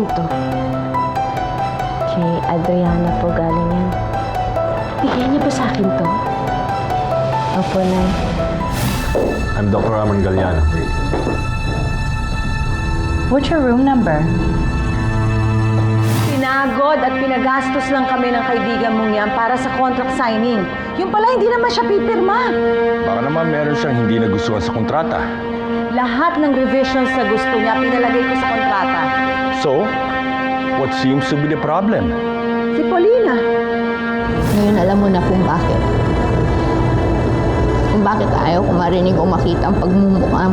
galing to? Kay Adriana po galing yan. Bigay niya ba sa akin to? Opo, Nay. I'm Dr. Ramon Galliano. What's your room number? Pinagod at pinagastos lang kami ng kaibigan mong yan para sa contract signing. Yung pala, hindi naman siya pipirma. Baka naman meron siyang hindi nagustuhan sa kontrata. Lahat ng revisions na gusto niya, pinalagay ko sa kontrata. So, what seems to be the problem? Si Paulina. Ngayon alam mo na kung bakit. Kung bakit ayaw ko marinig o makita ang pagmumukha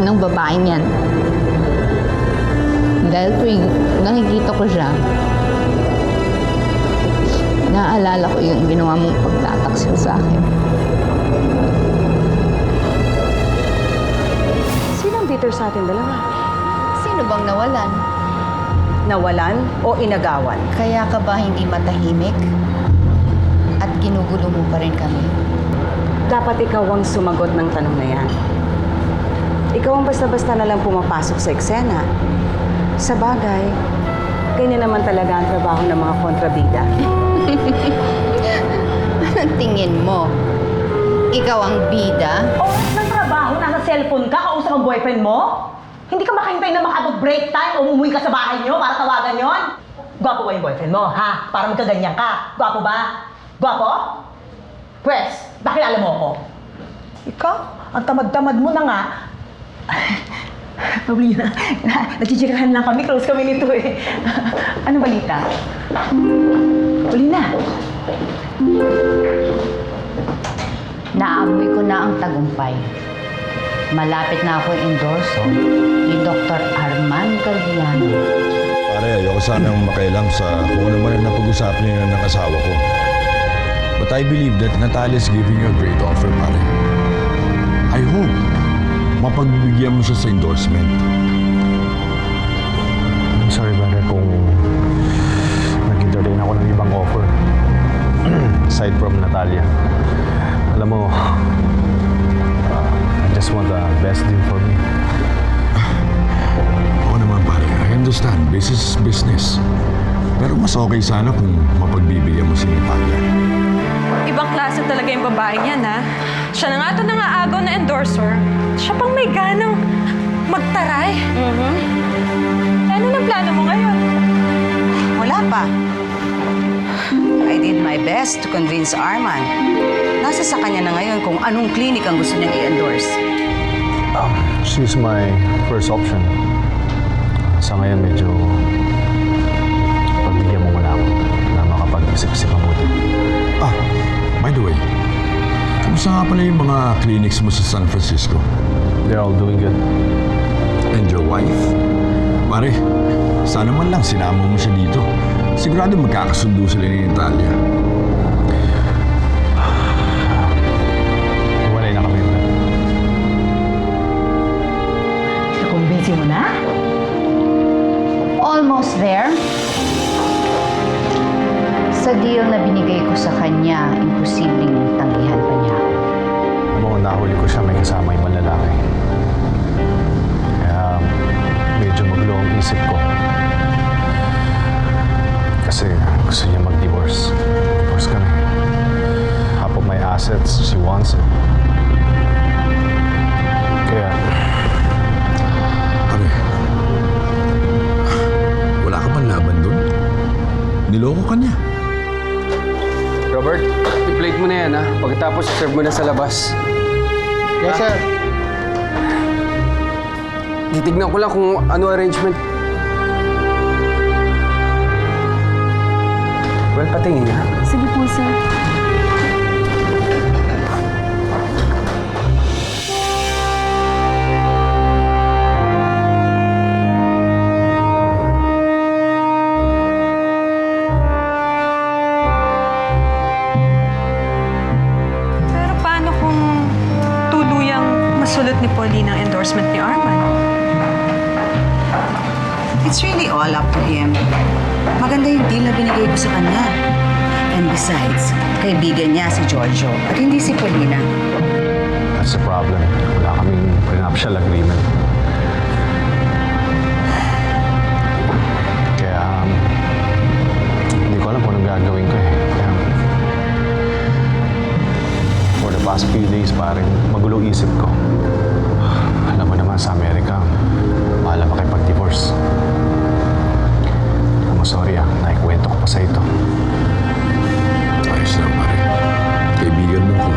ng babaeng yan. Dahil tuwing nakikita ko siya, naaalala ko yung ginawa mong pagtataksil sa akin. Sino ang bitter sa atin dalawa? Sino bang nawalan? Nawalan o inagawan? Kaya ka ba hindi matahimik? At ginugulo mo pa rin kami? Dapat ikaw ang sumagot ng tanong na yan. Ikaw ang basta-basta na lang pumapasok sa eksena. Sa bagay, ganyan naman talaga ang trabaho ng mga kontrabida. Anong tingin mo? Ikaw ang bida? Oras ng trabaho, nasa cellphone ka, kausap ang boyfriend mo? Hindi ka makahintay na makapag-break time o umuwi ka sa bahay niyo para tawagan yon? Gwapo ba yung boyfriend mo, ha? Para magkaganyan ka. Gwapo ba? Gwapo? Pwes, bakit alam mo ako? Ikaw, ang tamad-tamad mo na nga. Paulina, nagchichikahan lang kami, close kami nito eh. ano balita? Paulina, Naamoy ko na ang tagumpay. Malapit na ako endorso ni Dr. Arman Galdiano. Pare, ayoko sanang makailam sa kung ano man ang napag-usapan niyo ng asawa ko. But I believe that Natalia is giving you a great offer, pare. I hope mapagbigyan mo siya sa endorsement. I'm sorry, brother, kung nag-entertain ako ng ibang offer. Aside from Natalia. Alam mo, just want the best deal for me. Oo naman, pare. I understand. Business is business. Pero mas okay sana kung mapagbibigyan mo si Natalia. Ibang klase talaga yung babaeng yan, ha? Siya na nga ito nangaagaw na endorser. Siya pang may ganang magtaray. Mm-hmm. Ano na plano mo ngayon? Wala pa. I did my best to convince Arman. Nasa sa kanya na ngayon kung anong clinic ang gusto niyang i-endorse. Um, she's my first option. Sa ngayon, medyo pagbigyan mo muna ako na makapag-isip-isip mabuti. Ah, by the way, kamusta nga pala yung mga clinics mo sa San Francisco? They're all doing good. And your wife? Pare, sana man lang sinama mo siya dito. Sigurado magkakasundo sila ni Natalia. Nakumbinsi mo na? Almost there. Sa deal na binigay ko sa kanya, imposibleng tanggihan pa niya. mo, nahuli ko siya may kasama ibang lalaki. Kaya medyo maglo ang isip ko. Kasi gusto niya mag-divorce. Divorce ka na. Half of my assets, she wants it. Pagkatapos, serve mo na sa labas. Yes, sir. Titignan ko lang kung ano arrangement. Well, patingin ha. Sige po, sir. ceremony ng endorsement ni Arman. It's really all up to him. Maganda yung deal na binigay ko sa kanya. And besides, kaibigan niya si Giorgio at hindi si Paulina. That's the problem. Wala kaming prenuptial agreement. Kaya, um, hindi ko alam kung anong gagawin ko eh. Kaya, for the past few days, parang magulo isip ko. Naman sa Amerika, mahal na makipag-divorce. Mo, sorry ah, naikwento ko pa sa ito. Ayos lang, pare. Kaibigan mo ko.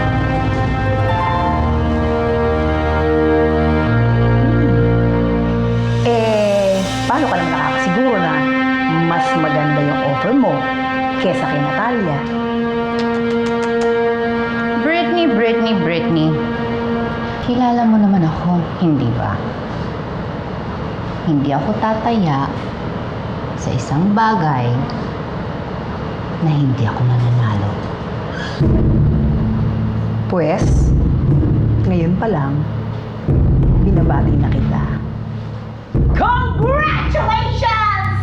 Eh, paano ka nakakasiguro na mas maganda yung offer mo kesa kay Natalia? Britney, Britney, Britney. Kilala mo naman ako, hindi ba? Hindi ako tataya sa isang bagay na hindi ako mananalo. Pues, ngayon pa lang, binabati na kita. Congratulations!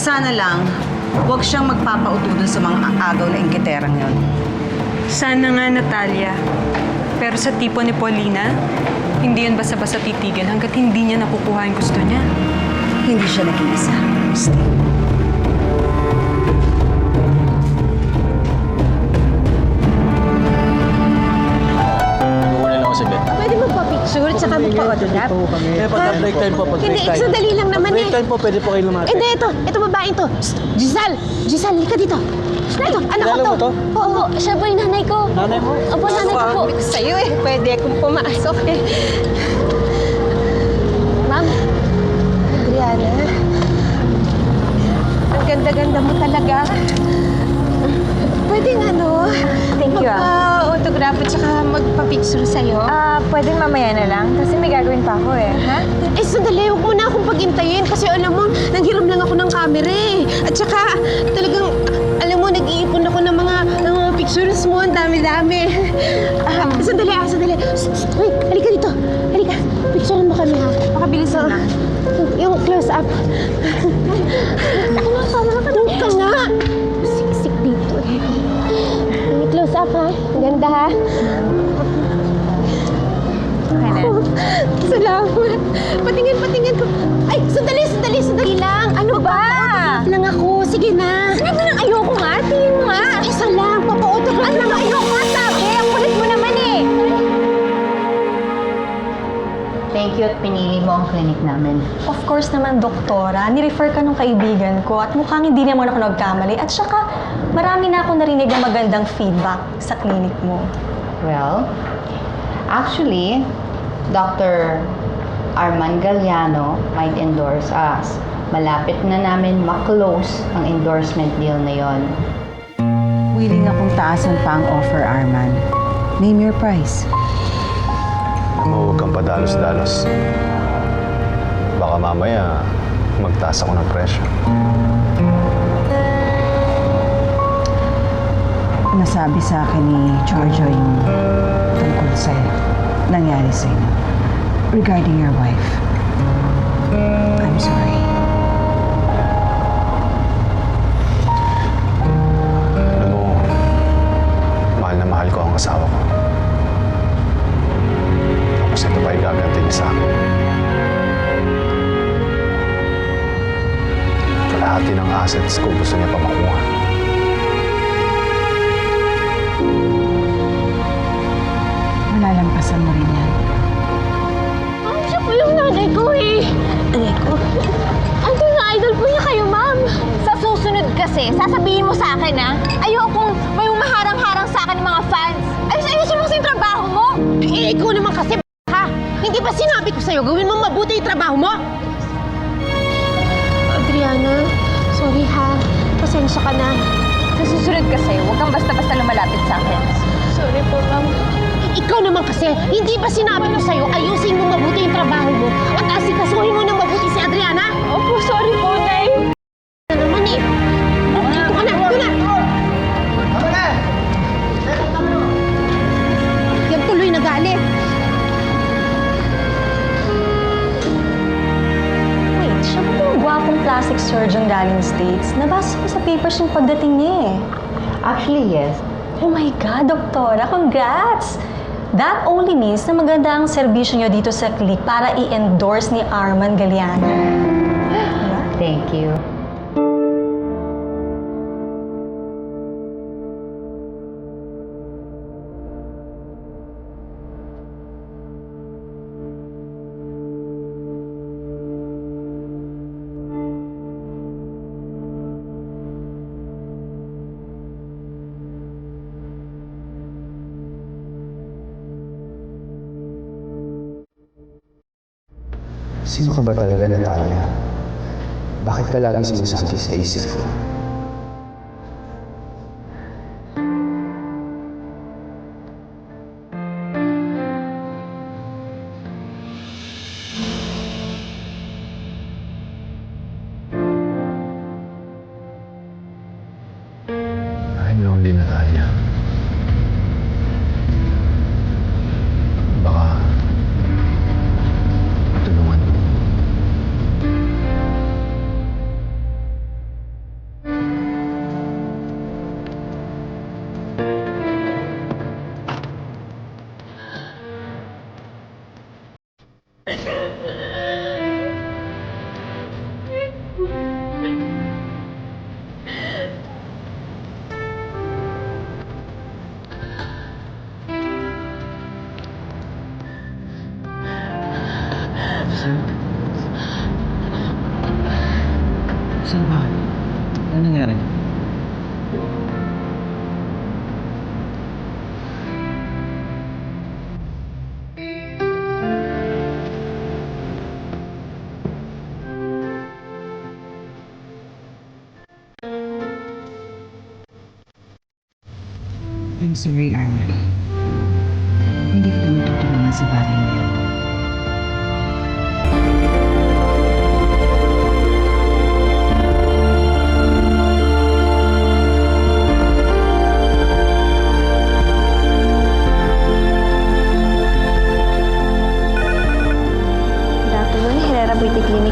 Sana lang, huwag siyang magpapauto dun sa mga agaw na ingkiterang yon. Sana nga, Natalia. Pero sa tipo ni Paulina, hindi yan basta-basta titigil hanggat hindi niya nakukuha yung gusto niya. Hindi siya nag-iisa. Christy. Magpa-picture at saka magpa-autograph? Eh, pag break time po, pag Hindi, sandali lang naman eh. Break time po, pwede po kayo lumapit. Hindi, ito. Ito babaeng to. Shh, Giselle! Giselle, halika dito. Ito, anak ko Kilala to. mo to? Oo, siya po yung nanay ko. Nanay mo? Opo, nanay ko po. Sa'yo eh, pwede akong pumasok eh. Ma'am, Adriana, ang ganda-ganda mo talaga. Pwedeng ano, Thank you, ah. Magpa-autograph at saka magpa-picture sa'yo. Ah, pwedeng mamaya na lang kasi may gagawin pa ako eh. Ha? Eh, sandali. Huwag mo na akong pagintayin kasi alam mo, nanghiram lang ako ng camera eh. At saka, talagang, alam mo, nag-iipon ako ng mga, ng mga pictures mo. Ang dami-dami. Ah, sandali, ah, sandali. Shh, shh, Wait, halika dito. Halika. Picturean mo kami, ha? Pakabilisan na. Yung close-up. ganda, ha? Okay na. Salamat. Patingin, patingin ko. Ay, sandali, sandali, sandali lang. Ano ba? lang ako. Sige na. Sige na lang. Ayoko nga. Tingin mo nga. Isa, isa lang. Papa-autograph ano, lang. Ayoko nga Thank you at pinili mo ang clinic namin. Of course naman, doktora. Nirefer ka nung kaibigan ko at mukhang hindi naman ako nagkamali. At saka, marami na ako narinig ng magandang feedback sa clinic mo. Well, actually, Dr. Arman Galliano might endorse us. Malapit na namin maklose ang endorsement deal na yon. Willing akong taasan pa ang offer, Arman. Name your price. Huwag kang padalos-dalos. Baka mamaya, magtaas ako ng presyo. Nasabi sa akin ni Giorgio yung tungkol sa nangyari sa inyo. Regarding your wife. I'm sorry. Alam mo, mahal na mahal ko ang asawa ko. Tapos ito pa igaganti niya sa akin. Kalahati ng assets ko gusto niya pa makuha. Malalampasan mo rin yan. Ma'am, siya po yung nanay ko eh. Nanay ko? Ano na idol po niya kayo, ma'am. Sa susunod kasi, sasabihin mo sa akin ha, ayokong may umaharang-harang sa akin ng mga fans. Ayos-ayusin mo sa yung trabaho mo. Eh, ikaw naman kasi ka. Hindi ba sinabi ko sa'yo, gawin mo mabuti yung trabaho mo? Adriana, sorry ha. Pasensya ka na. Sa susunod kasi, huwag kang basta-basta lumalapit sa akin. Sorry po, ma'am. Ikaw naman kasi, hindi ba sinabi ko sa'yo, ayusin mo mabuti yung trabaho mo at asikasuhin mo ng mabuti si Adriana? Opo, sorry po, Nay. Plastic surgeon galing States? Nabasa ko sa papers yung pagdating niya eh. Actually, yes. Oh my God, doktora, congrats! That only means na maganda ang serbisyo niyo dito sa clinic para i-endorse ni Arman Galiano. Thank you. Sino ka ba talaga, Natalia? Bakit ka lagi sinasabi sa isip ko? Ano nangyari? I'm sorry, Arman. Hindi kita matutulungan sa bagay niyo.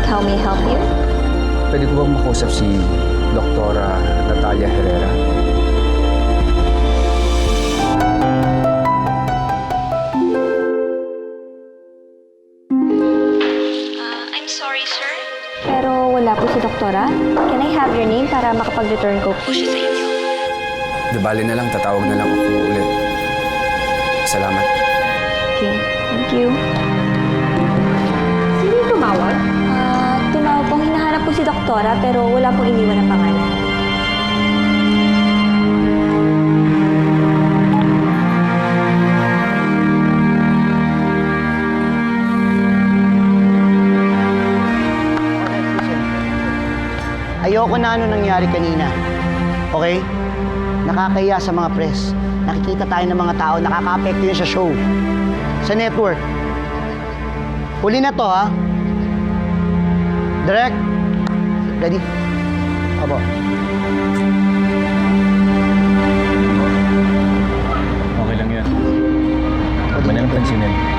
How may I help you? Pwede ko bang makausap si Doktora Natalia Herrera? I'm sorry, sir. Pero wala po si doktora. Can I have your name para makapag-return ko po siya sa inyo? Di bali na lang, tatawag na lang ako ulit. Salamat. Okay, thank you. Sino yung tumawag? Si doktora pero wala pong iniwan ng pangalan. Ayoko na ano nangyari kanina. Okay? Nakakahiya sa mga press. Nakikita tayo ng mga tao, nakaka-apekto yun sa show. Sa network. Huli na to, ha? Direct? Ready? Apo. Okay lang yan. Huwag mo na lang pansinin.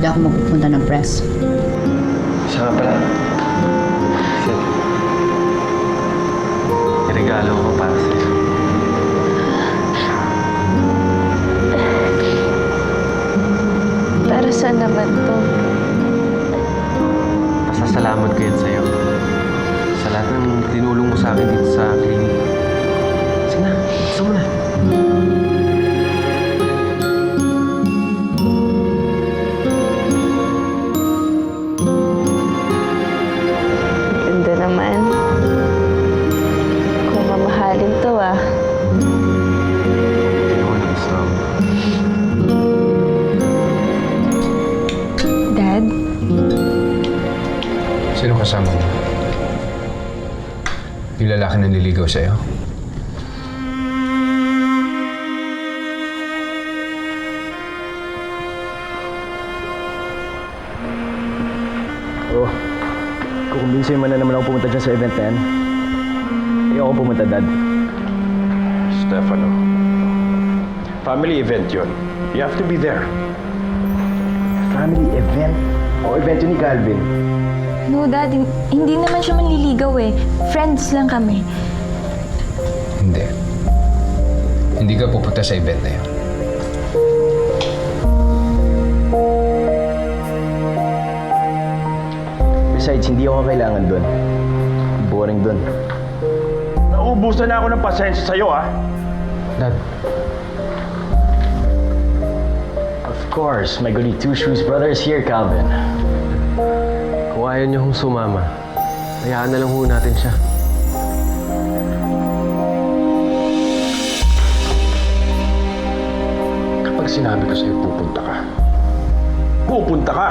Pwede ako magpupunta ng press. Kasama mo? Yung lalaki na nililigaw sa'yo? Oh, kukumbinsin mo na naman ako pumunta dyan sa event na yan. Ayoko pumunta, Dad. Stefano, family event yon. You have to be there. Family event? O event yun ni Calvin? Dad, hin- hindi naman siya manliligaw eh. Friends lang kami. Hindi. Hindi ka pupunta sa event na yun. Besides, hindi ako kailangan doon. Boring doon. Nauubusan na ako ng pasensya sa'yo, ah. Dad, Of course, my goody two-shoes brother is here, Calvin. Ayaw niyo hong sumama, hayaan na lang ho natin siya. Kapag sinabi ko sa'yo, pupunta ka. Pupunta ka!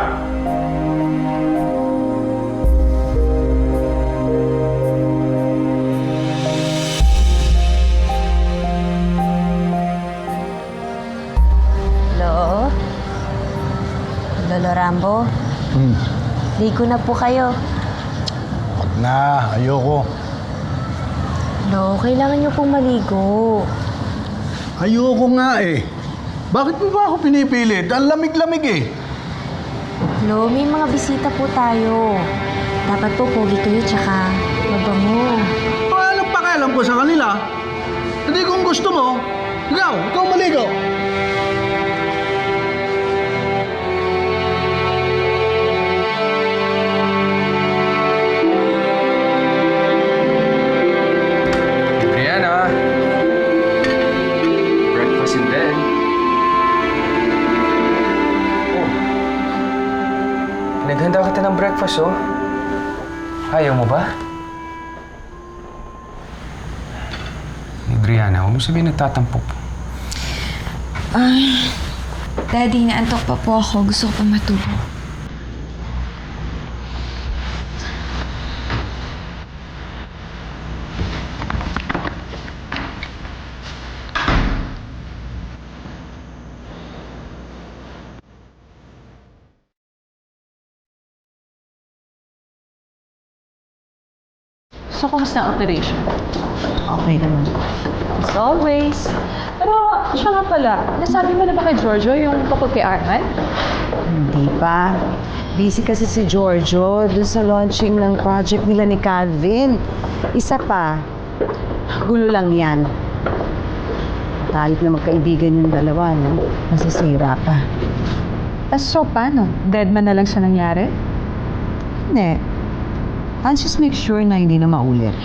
Hello? Lolo Rambo? Hmm. Ligo na po kayo. Na, ayoko. Lo, kailangan niyo pong maligo. Ayoko nga eh. Bakit mo ba ako pinipilit? Ang lamig-lamig eh. Lo, may mga bisita po tayo. Dapat po pogi kayo tsaka mabango. Anong pakialam ko sa kanila? Hindi kung gusto mo, ikaw, ikaw maligo. Oh. Ayaw mo ba? Brianna, huwag mo sabihin nagtatampok. Ay, Daddy, naantok pa po ako. Gusto ko pa matulog. So, kumusta ang operation? Okay naman. As always. Pero, siya nga pala, nasabi mo na ba kay Giorgio yung tungkol kay Arman? Hindi pa. Busy kasi si Giorgio dun sa launching ng project nila ni Calvin. Isa pa, gulo lang yan. Talit na magkaibigan yung dalawa, no? Masisira pa. Ah, so, paano? Dead man na lang siya nangyari? Hindi. I'll just make sure na hindi na maulit.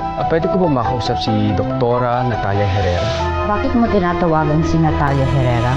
Ah, pwede ko ba makausap si Doktora Natalia Herrera? Bakit mo tinatawagan si Natalia Herrera?